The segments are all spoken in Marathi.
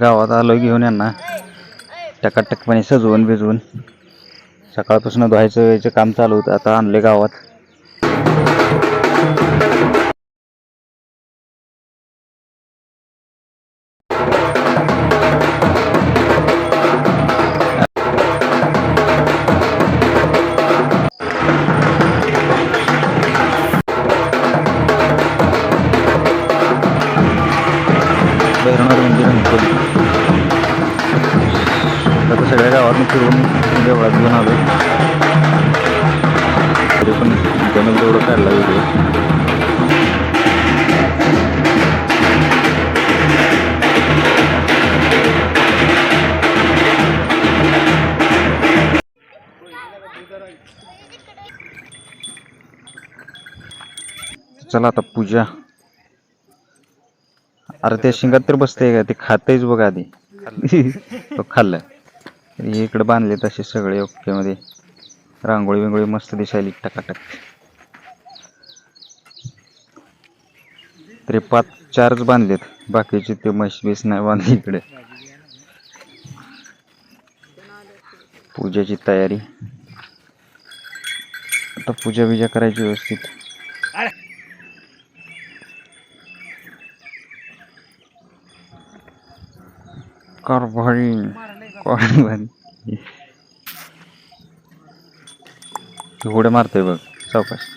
गावात आलो घेऊन यांना. टकाटकपणे सजवून भिजवून सकाळपासून धुवायचं याचं काम चालू होतं. आता आणले गावात. गावातून फिरून देवळात घेऊन आलो तरी पण जमेल तेवढं काढला व्हिडिओ चला आता पूजा. अरे त्या शिंगात तर बसते का? ते खातेच बघा आधी. तो खाल्लं. हे इकडे बांधले तसे सगळे ओके रांगोळी बिंगोळी मस्त दिसायली टकाटक. तरी पाच चारच बांधलेत. बाकीचे ते म्हैस बीस नाही बांधली इकडे. पूजेची तयारी. आता पूजा बिजा करायची व्यवस्थित. कारभारी. उड्या मारतोय बघ सावकाश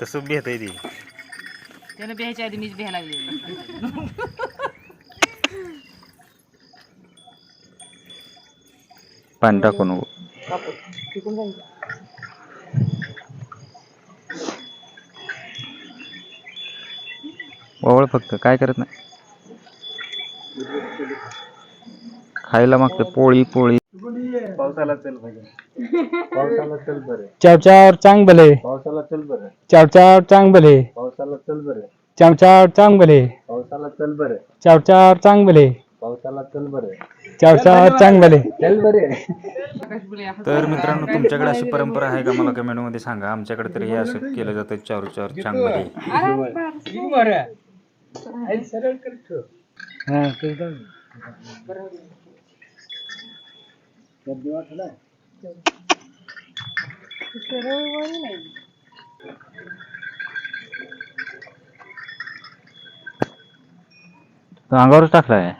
तसं भेट आहे ती त्यानं बिहायच्या आधी मीच बिहा लागली. पाणी टाकू नको. ओवळ फक्त काय करत नाही? खायला मागते पोळी पोळी. चाव चाव चांग भले. चाव चाव चांग भले. चाव चाव चांग भले. चाव चाव चांग भले. चाव चाव चांग भले. तर मित्रांनो तुमच्याकडे अशी परंपरा आहे का? मला कमेंटमध्ये सांगा. आमच्याकडे तरी हे असं केलं जातं चारू चार चांगमध्ये तो अंगावरच टाकलाय